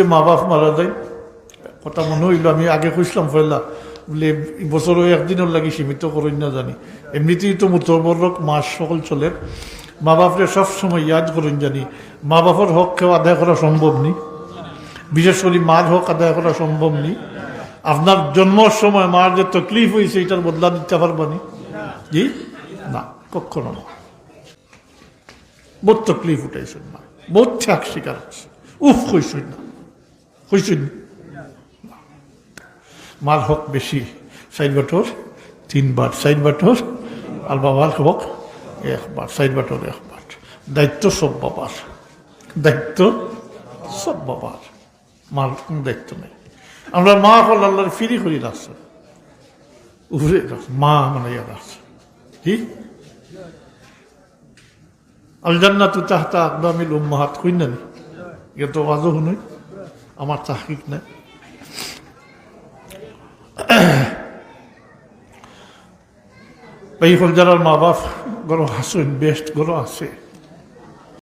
যদি মা বাপ মারা যায়, কথা মনে হইল, আমি আগে খুঁজলাম ফেললা বলে বছরও একদিনের লাগি সীমিত করেন না জানি। এমনিতেই তো মুতবরক মাস সকল চলে। মা বাপরে সবসময় ইয়াদ করেন জানি, মা বাপের হক কেউ আদায় করা সম্ভব নেই। বিশেষ করে মার হক আদায় করা সম্ভব নেই। আপনার জন্মর সময় মার যে তকলিফ হয়েছে এটার বদলা দিতে পারবানি জি? না, কখনো না। বহুত তকলিফ উঠাইছেন মা, বহুত ত্যাগ স্বীকার করছে। উফ হইছেন না। হইছেন মার হক বেশি সাইড বাটর তিনবার সাইড বাটর আর বাবার হক একবার সাইড বাটর একবার দায়িত্ব সব বাবার, দায়িত্ব সব বাবার। মার কোনো দায়িত্ব নেই। আমরা মা হল আল্লাহর ফিরি করি রাখছে উপরে মা মানে ইয়া রাখছে কি? আল জান্নাতু তাহতা আকদামিল উম্মাহাত কই না এটা তো আজও শুনুই আমার তাহকিক নাই এই হল যারা মা বাপ গরো হাসুন বেস্ট গরো আছে।